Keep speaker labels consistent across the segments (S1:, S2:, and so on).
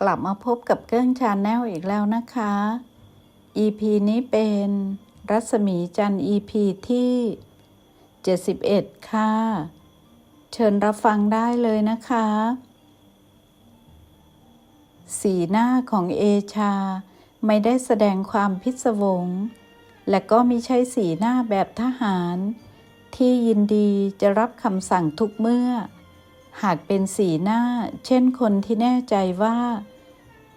S1: กลับมาพบกับเกิ้งชาแนลอีกแล้วนะคะ EP นี้เป็นรัศมีจันทร์ EP ที่ 71 ค่ะ เชิญรับฟังได้เลยนะคะ สีหน้าของเอชาไม่ได้แสดงความพิศวง และก็ไม่ใช่สีหน้าแบบทหาร ที่ยินดีจะรับคำสั่งทุกเมื่อ หากเป็นสีหน้า เช่นคนที่แน่ใจว่า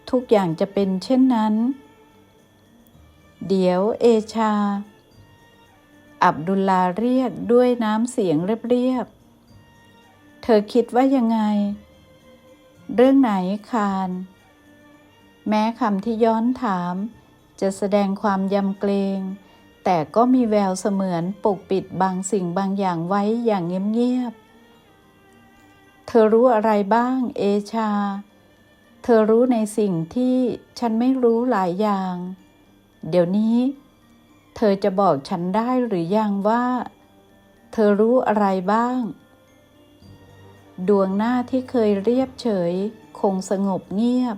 S1: ทุกอย่างจะเป็นเช่นนั้น เดี๋ยวเอชา อับดุลลาเรียกด้วยน้ำเสียงเรียบๆ เธอคิดว่ายังไง เรื่องไหนคารแม้คำที่ย้อนถาม จะแสดงความยำเกรงแต่ก็มีแววเสมือนปกปิดบางสิ่งบางอย่างไว้อย่างเงียบๆ เธอรู้อะไรบ้าง เอชา เธอรู้ในสิ่งที่ฉันไม่รู้หลายอย่าง เดี๋ยวนี้ เธอจะบอกฉันได้หรือยังว่า เธอรู้อะไรบ้าง ดวงหน้าที่เคยเรียบเฉย คงสงบเงียบ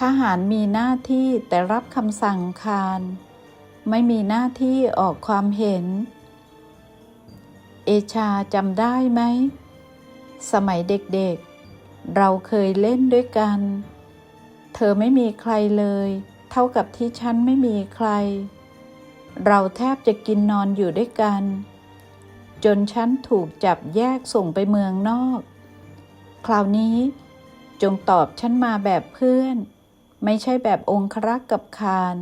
S1: ทหารมีหน้าที่แต่รับคำสั่งคาร ไม่มีหน้าที่ออกความเห็น เอชาจำได้ไหม สมัยเด็กๆ เราเคยเล่นด้วยกัน เธอไม่มีใครเลย เท่ากับที่ฉันไม่มีใคร เราแทบจะกินนอนอยู่ด้วยกัน จนฉันถูกจับแยกส่งไปเมืองนอก คราวนี้จงตอบฉันมาแบบเพื่อน ไม่ใช่แบบองครักษ์กับคาร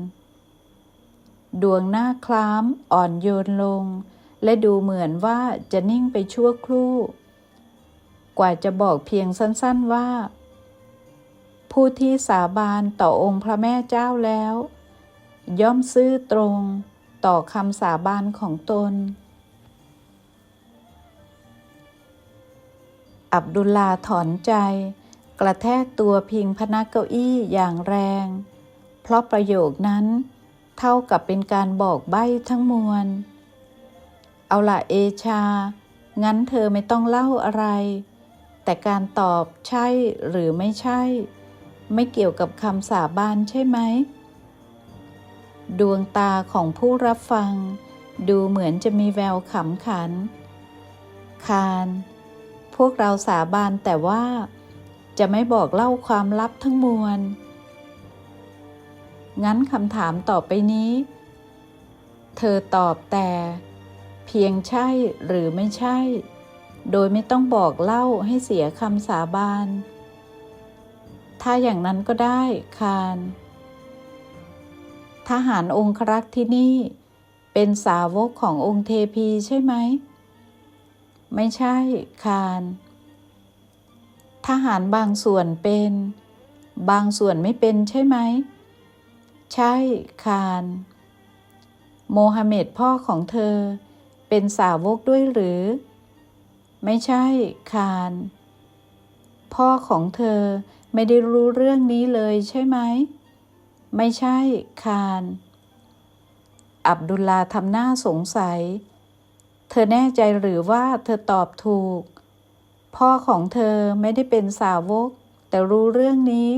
S1: ดวงหน้าคล้ามอ่อนโยนลง และดูเหมือนว่าจะนิ่งไปชั่วครู่ กว่าจะบอกเพียงสั้นๆว่า ผู้ที่สาบานต่อองค์พระแม่เจ้าแล้ว ย่อมซื่อตรงต่อคำสาบานของตน อับดุลลาถอนใจ กระแทกตัวพิงพนักเก้าอี้อย่างแรง เพราะประโยคนั้นเท่ากับเป็นการบอกใบ้ทั้งมวล เอาละเอชา งั้นเธอไม่ต้องเล่าอะไร แต่การตอบใช่หรือไม่ใช่ ไม่เกี่ยวกับคำสาบานใช่ไหม ดวงตาของผู้รับฟัง ดูเหมือนจะมีแววขำขัน คารพวกเราสาบานแต่ว่า จะไม่บอกเล่าความลับทั้งมวล งั้นคำถามต่อไปนี้ เธอตอบแต่ เพียงใช่หรือไม่ใช่ โดยไม่ต้องบอกเล่าให้เสียคำสาบาน ถ้าอย่างนั้นก็ได้คารทหารองครักษ์ที่นี่ เป็นสาวกขององค์เทพีใช่ไหม ไม่ใช่คารทหารบางส่วนเป็น บางส่วนไม่เป็นใช่ไหม ใช่คารโมฮัมเหม็ดพ่อของเธอ เป็นสาวกด้วยหรือ ไม่ใช่คารพ่อของเธอไม่ได้รู้เรื่องนี้เลยใช่ไหม ไม่ใช่คารอับดุลลาทำหน้าสงสัย เธอแน่ใจหรือว่าเธอตอบถูก พ่อของเธอไม่ได้เป็นสาวก แต่รู้เรื่องนี้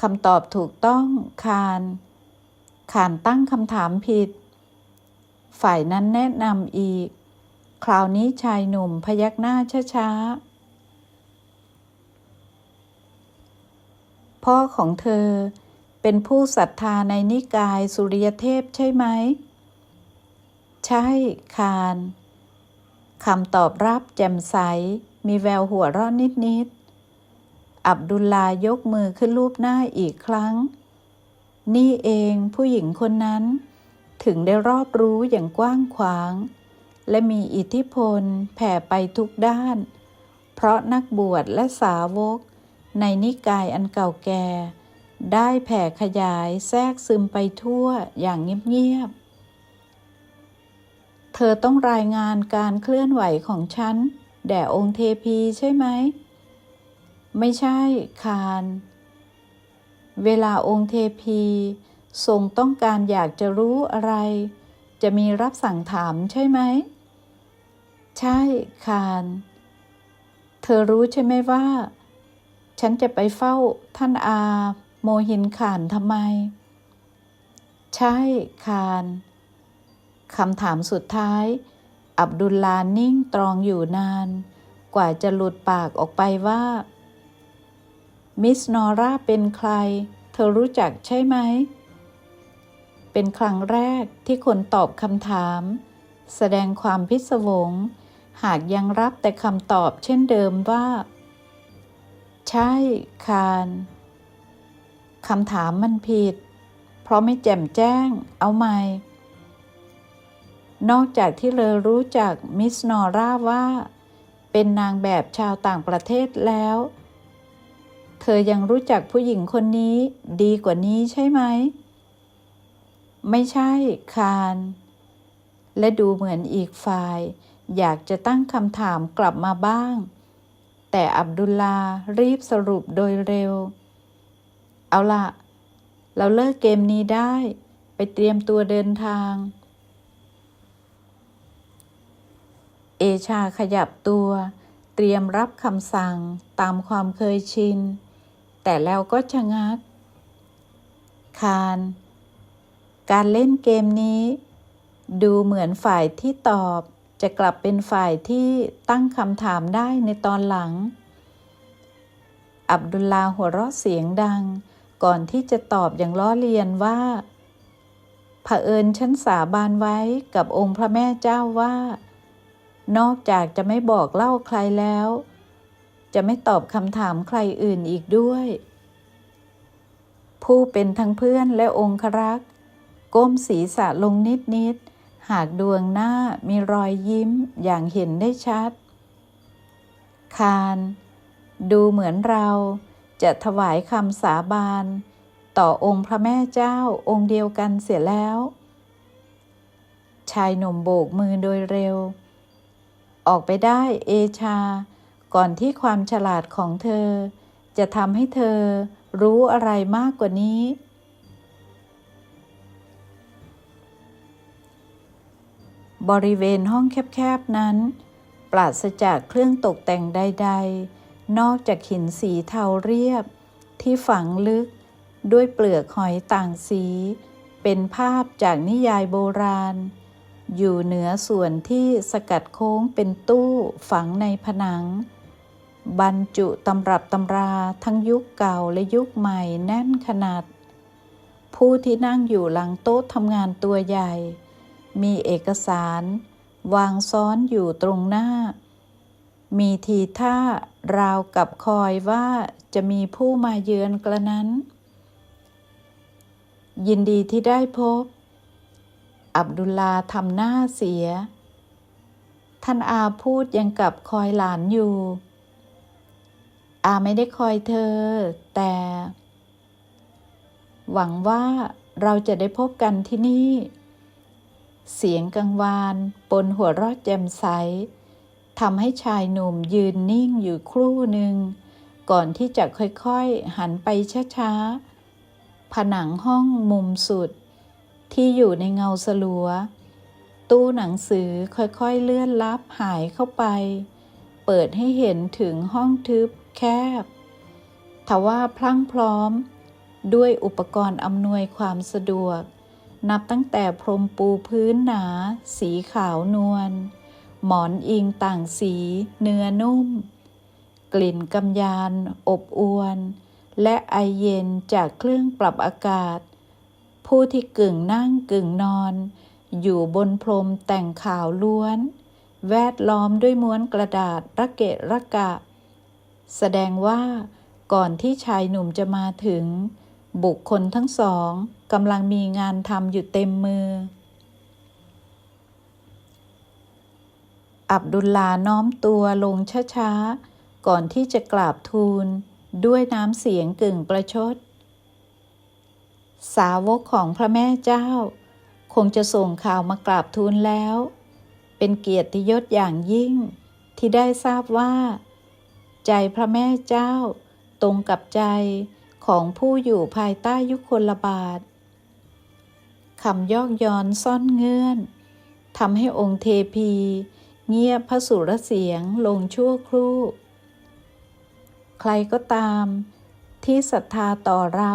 S1: คำตอบถูกต้องคารขานตั้งคำถามผิด ฝ่ายนั้นแนะนำอีก คราวนี้ชายหนุ่มพยักหน้าช้าๆ พ่อของเธอเป็นผู้ศรัทธาในนิกายสุริยเทพใช่ไหม ใช่คารคำตอบรับแจ่มใส มีแววหัวเราะนิดๆ อับดุลลายกมือขึ้นรูปหน้าอีกครั้ง นี่เองผู้หญิงคนนั้น ถึงได้รอบรู้อย่างกว้างขวาง และมีอิทธิพลแผ่ไปทุกด้าน เพราะนักบวชและสาวก ในนิกายอันเก่าแก่ ได้แผ่ขยายแทรกซึมไปทั่วอย่างเงียบๆ เธอต้องรายงานการเคลื่อนไหวของฉัน แด่องค์เทพีใช่ไหม ไม่ใช่คารเวลาองค์เทพีทรงต้องการอยากจะรู้อะไร จะมีรับสั่งถามใช่ไหม ใช่คารเธอรู้ใช่ไหมว่า ฉันจะไปเฝ้าท่านอา โมหินขานทำไม ใช่คานคำถามสุดท้าย อับดุลลานิ่งตรองอยู่นาน กว่าจะหลุดปากออกไปว่า มิสนอร่าเป็นใคร เธอรู้จักใช่ไหม เป็นครั้งแรกที่คนตอบคำถาม แสดงความพิศวง หากยังรับแต่คำตอบเช่นเดิมว่า ใช่คานคำถามมันผิด เพราะไม่แจ่มแจ้ง เอาใหม่ นอกจากที่เลอรู้จักมิสนอร่าว่า เป็นนางแบบชาวต่างประเทศแล้ว เธอยังรู้จักผู้หญิงคนนี้ดีกว่านี้ใช่ไหม ไม่ใช่คานและดูเหมือนอีกฝ่าย อยากจะตั้งคำถามกลับมาบ้าง แต่อับดุลลารีบสรุปโดยเร็ว เอาละเราเลิกเกมนี้ได้ ไปเตรียมตัวเดินทาง เอชาขยับตัว เตรียมรับคำสั่งตามความเคยชิน แต่แล้วก็ชะงัก คาน การเล่นเกมนี้ ดูเหมือนฝ่ายที่ตอบ จะกลับเป็นฝ่ายที่ตั้งคำถามได้ในตอนหลัง อับดุลลาหัวเราะเสียงดัง ก่อนที่จะตอบอย่างล้อเลียนว่าเผอิญฉันสาบานไว้กับองค์พระแม่เจ้าว่า นอกจากจะไม่บอกเล่าใครแล้ว จะไม่ตอบคำถามใครอื่นอีกด้วย ผู้เป็นทั้งเพื่อนและองครักษ์ก้มศีรษะลงนิดนิดๆ หากดวงหน้ามีรอยยิ้มอย่างเห็นได้ชัด คาน ดูเหมือนเราจะถวายคำสาบาน ต่อองค์พระแม่เจ้าองค์เดียวกันเสียแล้ว ชายหนุ่มโบกมือโดยเร็ว ออกไปได้เอชา ก่อนที่ความฉลาดของเธอ จะทำให้เธอรู้อะไรมากกว่านี้ บริเวณห้องแคบๆนั้น ปราศจากเครื่องตกแต่งใด ๆ นอกจากหินสีเทาเรียบ ที่ฝังลึกด้วยเปลือกหอยต่างสี เป็นภาพจากนิยายโบราณ อยู่เหนือส่วนที่สกัดโค้งเป็นตู้ฝังในผนัง บรรจุตำรับตำราทั้งยุคเก่าและยุคใหม่แน่นขนาด ผู้ที่นั่งอยู่หลังโต๊ะทำงานตัวใหญ่ มีเอกสาร วางซ้อนอยู่ตรงหน้า มีทีท่าราวกับคอยว่าจะมีผู้มาเยือนกระนั้น ยินดีที่ได้พบ อับดุลลาทำหน้าเสีย ท่านอาพูดยังกับคอยหลานอยู่ อาไม่ได้คอยเธอ แต่ หวังว่าเราจะได้พบกันที่นี่ เสียงกังวานปนหัวเรอดแจ่มใสทำให้ชายหนุ่มยืนนิ่งอยู่ครู่หนึ่ง ก่อนที่จะค่อยๆ หันไปช้าๆ ผนังห้องมุมสุด ที่อยู่ในเงาสลัว ตู้หนังสือค่อยๆเลื่อนลับหายเข้าไป เปิดให้เห็นถึงห้องทึบแคบ ทว่าพลั่งพร้อม ด้วยอุปกรณ์อำนวยความสะดวก นับตั้งแต่พรมปูพื้นหนา สีขาวนวล หมอนอิงต่างสี เนื้อนุ่ม กลิ่นกำยาน อบอวน และไอเย็นจากเครื่องปรับอากาศ ผู้ที่กึ่งนั่งกึ่งนอน อยู่บนพรมแต่งขาวล้วน แวดล้อมด้วยม้วนกระดาษระเกะระกะ แสดงว่าก่อนที่ชายหนุ่มจะมาถึง บุคคลทั้งสองกำลังมีงานทำอยู่เต็มมือ อับดุลลาน้อมตัวลงช้าๆ ก่อนที่จะกราบทูลด้วยน้ำเสียงกึ่งประชด สาวกของพระแม่เจ้า คงจะส่งข่าวมากราบทูลแล้ว เป็นเกียรติยศอย่างยิ่ง ที่ได้ทราบว่า ใจพระแม่เจ้า ตรงกับใจ ของผู้อยู่ภายใต้ยุคลบาทคำยอกย้อนซ่อนเงื่อนทำให้องค์เทพี เงียบพระสุรเสียงลงชั่วครู่ ใครก็ตาม ที่ศรัทธาต่อเรา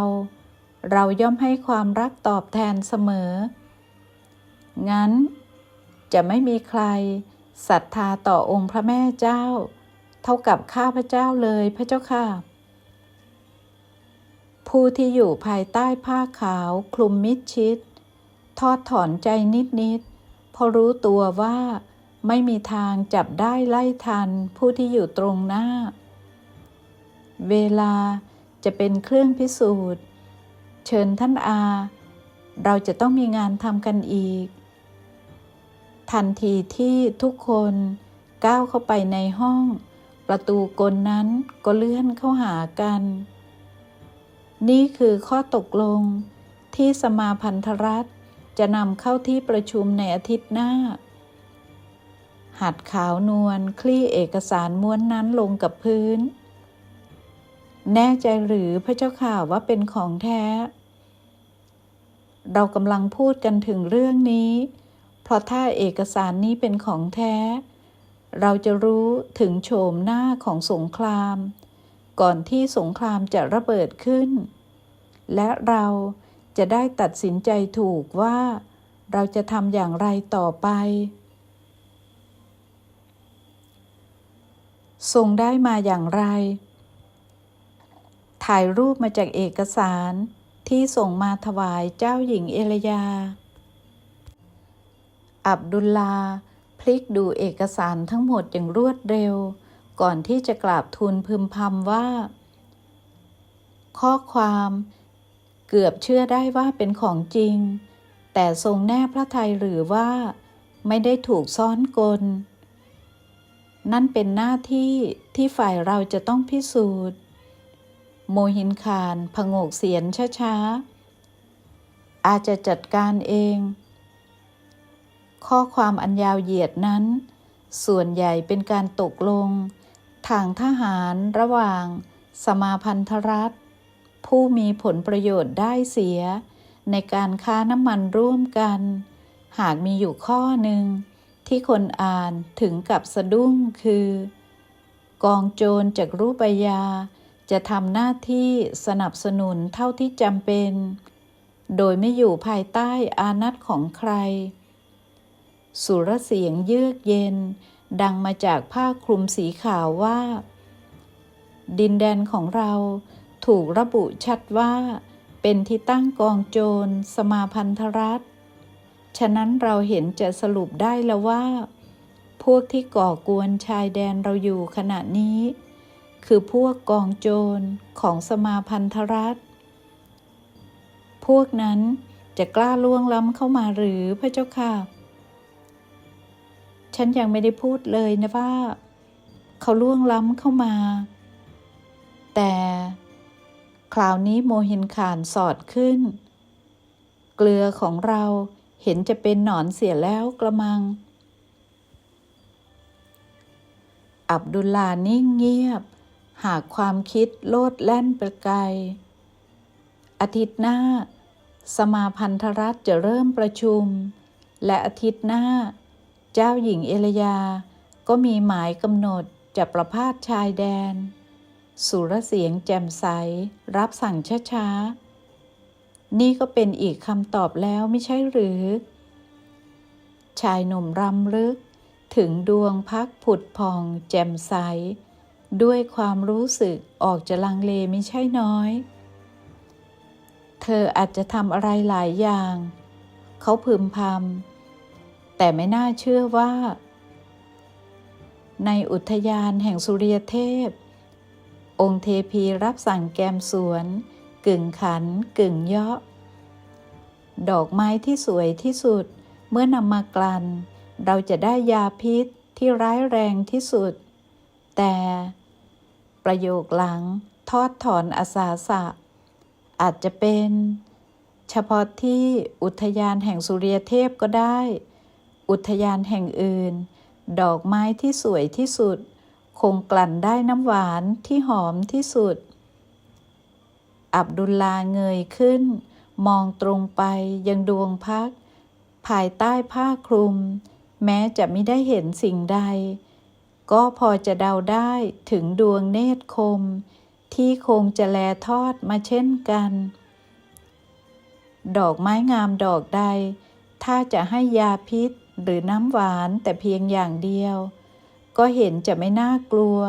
S1: เราย่อมให้ความรักตอบแทนเสมอ งั้น จะไม่มีใครศรัทธาต่อองค์พระแม่เจ้า เท่ากับข้าพระเจ้าเลยพระเจ้าค่ะ ผู้ที่อยู่ภายใต้ผ้าขาวคลุมมิดชิด ทอดถอนใจนิดๆพราะรู้ตัวว่าไม่มีทางจับได้ไล่ทันผู้ที่อยู่ตรงหน้า เวลาจะเป็นเครื่องพิสูจน์ เชิญท่านอา เราจะต้องมีงานทำกันอีก ทันทีที่ทุกคนก้าวเข้าไปในห้อง ประตูกลนั้นก็เลื่อนเข้าหากัน นี่คือข้อตกลงที่สมาพันธรัฐ จะนำเข้าที่ประชุมในอาทิตย์หน้า หัดขาวนวลคลี่เอกสารม้วนนั้นลงกับพื้น แน่ใจหรือพระเจ้าข่าว่าเป็นของแท้ เรากำลังพูดกันถึงเรื่องนี้ เพราะถ้าเอกสารนี้เป็นของแท้ เราจะรู้ถึงโฉมหน้าของสงคราม ก่อนที่สงครามจะระเบิดขึ้น และเราจะได้ตัดสินใจถูกว่าเราจะทำอย่างไรต่อไป ทรงได้มาอย่างไร ถ่ายรูปมาจากเอกสารที่ส่งมาถวายเจ้าหญิงเอลยา อับดุลลาพลิกดูเอกสารทั้งหมดอย่างรวดเร็ว ก่อนที่จะกราบทูลพึมพำว่า ข้อความเกือบเชื่อได้ว่าเป็นของจริง แต่ทรงแน่พระทัยหรือว่า ไม่ได้ถูกซ้อนกล นั่นเป็นหน้าที่ที่ฝ่ายเราจะต้องพิสูจน์ โมหินคารผงกเสียนช้าๆ อาจจะจัดการเอง ข้อความอันยาวเหยียดนั้น ส่วนใหญ่เป็นการตกลง ทางทหารระหว่าง สมาพันธรัฐ ผู้มีผลประโยชน์ได้เสีย ในการค้าน้ำมันร่วมกัน หากมีอยู่ข้อหนึ่ง ที่คนอ่านถึงกับสะดุ้งคือ กองโจรจากรูปยา จะทำหน้าที่สนับสนุนเท่าที่จำเป็น โดยไม่อยู่ภายใต้อานัตของใคร สุรเสียงเยือกเย็น ดังมาจากผ้าคลุมสีขาวว่า ดินแดนของเราถูกระบุชัดว่า เป็นที่ตั้งกองโจรสมาพันธรัฐ ฉะนั้นเราเห็นจะสรุปได้แล้วว่า พวกที่ก่อกวนชายแดนเราอยู่ขณะนี้ คือพวกกองโจรของสมาพันธรัฐ พวกนั้นจะกล้าล่วงล้ำเข้ามาหรือพระเจ้าค่ะ ฉันยังไม่ได้พูดเลยนะว่า เขาล่วงล้ำเข้ามา แต่คราวนี้โมหินขานสอดขึ้น เกลือของเราเห็นจะเป็นหนอนเสียแล้วกระมัง อับดุลลานิ่งเงียบ หากความคิดโลดแล่นไปไกล อาทิตย์หน้า สมาพันธรัฐจะเริ่มประชุม และอาทิตย์หน้า เจ้าหญิงเอลยา ก็มีหมายกำหนดจะประพาสชายแดน สุรเสียงแจ่มใส รับสั่งช้าๆ นี่ก็เป็นอีกคำตอบแล้วไม่ใช่หรือ ชายหนุ่มรำลึก ถึงดวงพักผุดพองแจ่มใส ด้วยความรู้สึกออกจะลังเลไม่ใช่น้อย เธออาจจะทำอะไรหลายอย่าง เขาพึมพำ แต่ไม่น่าเชื่อว่า ในอุทยานแห่งสุริยเทพ องค์เทพีรับสั่งแกมสวน กึ่งขัน กึ่งเยาะ ดอกไม้ที่สวยที่สุดเมื่อนำมากลั่นเราจะได้ยาพิษที่ร้ายแรงที่สุด แต่ประโยคหลังทอดถอนอาสาสะ อาจจะเป็น เฉพาะที่อุทยานแห่งสุริยเทพก็ได้ อุทยานแห่งอื่น ดอกไม้ที่สวยที่สุด คงกลั่นได้น้ำหวานที่หอมที่สุด อับดุลลาเงยขึ้น มองตรงไปยังดวงพัก ภายใต้ผ้าคลุม แม้จะไม่ได้เห็นสิ่งใด ก็พอจะเดาได้ถึงดวงเนตรคม ที่คงจะแลทอดมาเช่นกัน ดอกไม้งามดอกใดถ้าจะให้ยาพิษ หรือน้ำหวานแต่เพียงอย่างเดียว ก็เห็นจะไม่น่ากลัว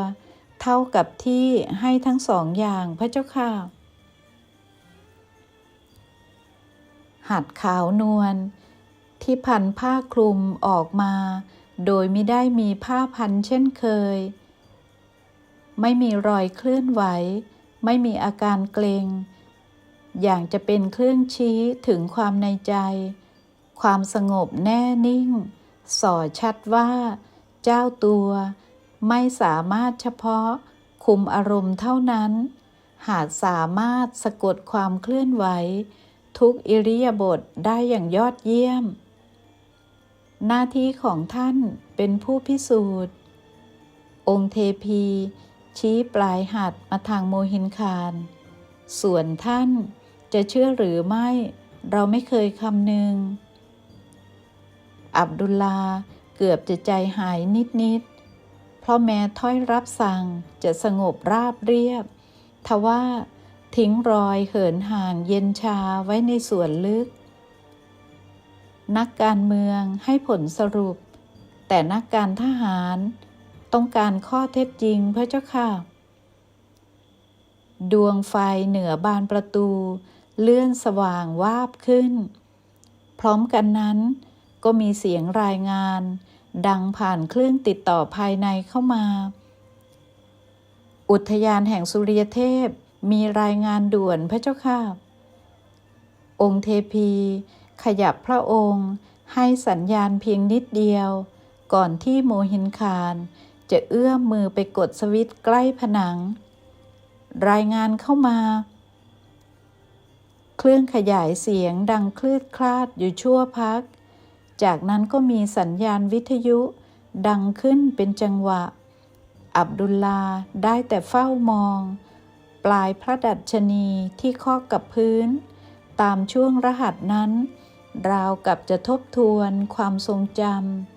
S1: เท่ากับที่ให้ทั้งสองอย่างพระเจ้าค่ะ หัดขาวนวลที่พันผ้าคลุมออกมา โดยไม่ได้มีผ้าพันเช่นเคย ไม่มีรอยเคลื่อนไหว ไม่มีอาการเกรงอย่างจะเป็นเครื่องชี้ถึงความในใจ ความสงบแน่นิ่ง สอชัดว่า เจ้าตัวไม่สามารถเฉพาะคุมอารมณ์เท่านั้น หากสามารถสะกดความเคลื่อนไหว ทุกอิริยาบถได้อย่างยอดเยี่ยม หน้าที่ของท่านเป็นผู้พิสูจน์ องค์เทพี ชี้ปลายหัดมาทางโมหินคาร ส่วนท่านจะเชื่อหรือไม่เราไม่เคยคำนึง อับดุลลาเกือบจะใจหายนิดๆ เพราะแม้ถ้อยรับสั่งจะสงบราบเรียบ ทว่าทิ้งรอยเหินห่างเย็นชาไว้ในส่วนลึก นักการเมืองให้ผลสรุป แต่นักการทหารต้องการข้อเท็จจริงพระเจ้าค่ะ ดวงไฟเหนือบานประตู เลื่อนสว่างวาบขึ้น พร้อมกันนั้น ก็มีเสียงรายงาน ดังผ่านเครื่องติดต่อภายในเข้ามา อุทยานแห่งสุริยเทพมีรายงานด่วนพระเจ้าค่ะ องค์เทพี ขยับพระองค์ให้สัญญาณเพียงนิดเดียว ก่อนที่โมหินคารจะเอื้อมมือไปกดสวิตช์ใกล้ผนัง รายงานเข้ามา เครื่องขยายเสียงดังคลืดคลาดอยู่ชั่วพัก จากนั้นก็มีสัญญาณวิทยุ ดังขึ้นเป็นจังหวะ อับดุลลาได้แต่เฝ้ามอง ปลายพระดัชนีที่ข้อกับพื้น ตามช่วงรหัสนั้น ราวกับจะทบทวนความทรงจ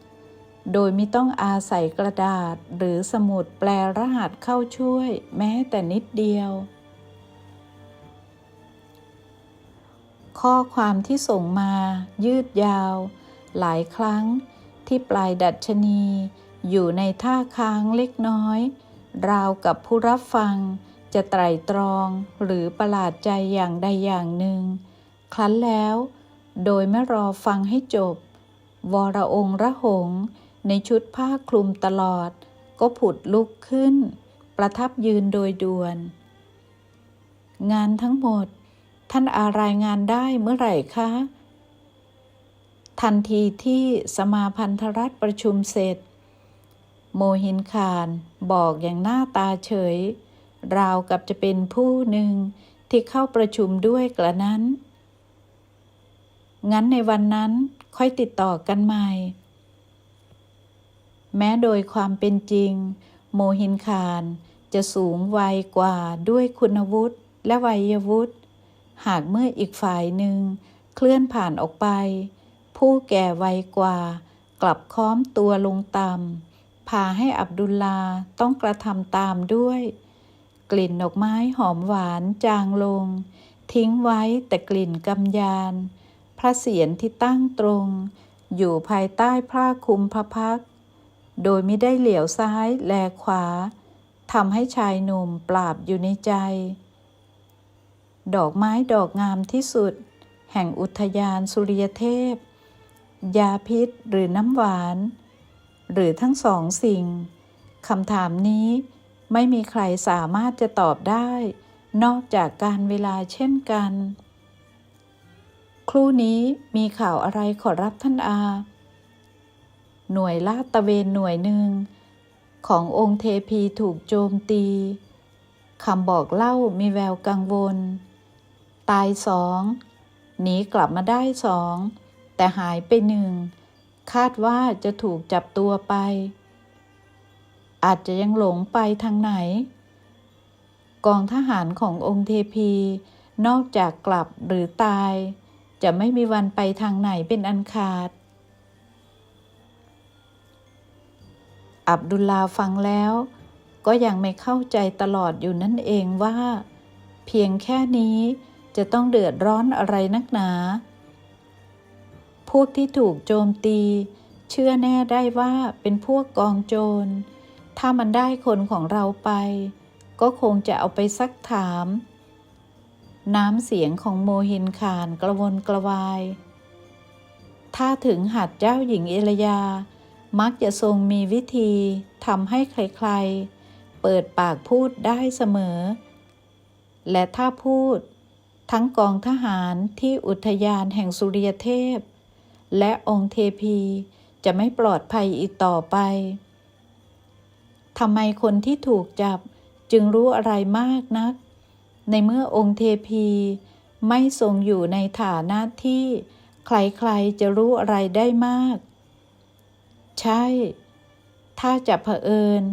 S1: ำโดยไม่ต้องอาศัยกระดาษหรือสมุดแปลรหัสเข้าช่วยแม้แต่นิดเดียว ข้อความที่ส่งมายืดยาว หลายครั้งที่ปลายดัชนี อยู่ในท่าค้างเล็กน้อย ราวกับผู้รับฟัง จะไตรตรองหรือประหลาดใจอย่างใดอย่างหนึ่ง ครั้นแล้ว โดยไม่รอฟังให้จบ วรองค์ระหง ในชุดผ้าคลุมตลอด ก็ผุดลุกขึ้น ประทับยืนโดยด่วน งานทั้งหมด ท่านอารายงานได้เมื่อไหร่คะ ทันทีที่สมาพันธรัฐประชุมเสร็จ โมหินคารบอกอย่างหน้าตาเฉย ราวกับจะเป็นผู้หนึ่งที่เข้าประชุมด้วยกระนั้น งั้นในวันนั้นค่อยติดต่อกันใหม่ แม้โดยความเป็นจริง โมหินคารจะสูงวัยกว่าด้วยคุณวุฒิและวัยวุฒิ หากเมื่ออีกฝ่ายหนึ่งเคลื่อนผ่านออกไป ผู้แก่วัยกว่า กลับค้อมตัวลงต่ำพาให้อับดุลลาต้องกระทำตามด้วย กลิ่นดอกไม้หอมหวานจางลง ทิ้งไว้แต่กลิ่นกำยาน พระเศียรที่ตั้งตรง อยู่ภายใต้ผ้าคลุมพระพัก โดยไม่ได้เหลียวซ้ายแลขวาทำให้ชายหนุ่มปราบอยู่ในใจ ดอกไม้ดอกงามที่สุด แห่งอุทยานสุริยเทพ ยาพิษหรือน้ำหวาน หรือทั้งสองสิ่งคำถามนี้ไม่มีใครสามารถจะตอบได้ นอกจากการเวลาเช่นกัน ครู่นี้มีข่าวอะไรขอรับท่านอา หน่วยลาดตะเวนหน่วยหนึ่ง ขององค์เทพีถูกโจมตีคำบอกเล่ามีแววกังวล ตายสอง หนีกลับมาได้สอง แต่หายไปหนึ่ง คาดว่าจะถูกจับตัวไป อาจจะยังหลงไปทางไหน กองทหารขององค์เทพี นอกจากกลับหรือตาย จะไม่มีวันไปทางไหนเป็นอันขาด อับดุลลาฟังแล้ว ก็ยังไม่เข้าใจตลอดอยู่นั่นเองว่า เพียงแค่นี้จะต้องเดือดร้อนอะไรนักหนา พวกที่ถูกโจมตี เชื่อแน่ได้ว่าเป็นพวกกองโจร ถ้ามันได้คนของเราไป ก็คงจะเอาไปซักถาม น้ำเสียงของโมฮินคานกระวนกระวาย ถ้าถึงหัดเจ้าหญิงเอลยา มักจะทรงมีวิธีทำให้ใครๆ เปิดปากพูดได้เสมอ และถ้าพูดทั้งกองทหารที่อุทยานแห่งสุริยเทพ และองค์เทพีจะไม่ปลอดภัยอีกต่อไปทำไมคนที่ถูกจับจึงรู้อะไรมากนัก ในเมื่อองค์เทพีไม่ทรงอยู่ในฐานะที่ใครๆจะรู้อะไรได้มาก ใช่ ถ้าจะเผอิญ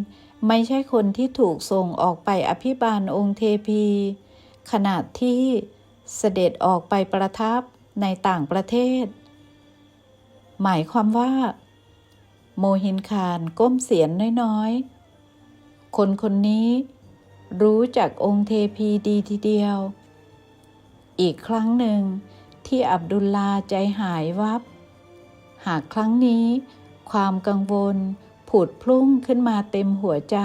S1: ไม่ใช่คนที่ถูกส่งออกไปอภิบาลองค์เทพี ขณะที่เสด็จออกไปประทับในต่างประเทศ หมายความว่า โมฮินคานก้มเสียนน้อยๆ คนคนนี้รู้จักองค์เทพีดีทีเดียว อีกครั้งหนึ่งที่อับดุลลาใจหายวับ หากครั้งนี้ความกังวลผุดพลุ่งขึ้นมาเต็มหัวใจ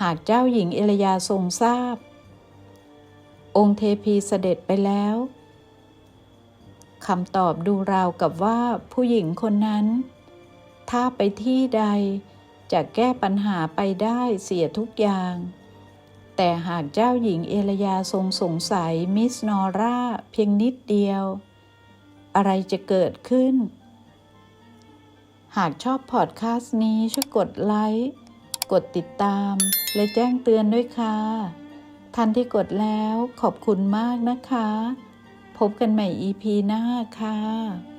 S1: หากเจ้าหญิงเอลยาทรงทราบ องค์เทพีเสด็จไปแล้ว คำตอบดูราวกับว่าผู้หญิงคนนั้น ถ้าไปที่ใดจะแก้ปัญหาไปได้เสียทุกอย่าง แต่หากเจ้าหญิงเอลยาทรงสงสัยมิสนอร่าเพียงนิดเดียว อะไรจะเกิดขึ้น หากชอบพอดคาสต์นี้ช่วยกดไลค์ กดติดตาม และแจ้งเตือนด้วยค่ะท่านที่กดแล้วขอบคุณมากนะคะ พบกันใหม่ EP หน้าค่ะ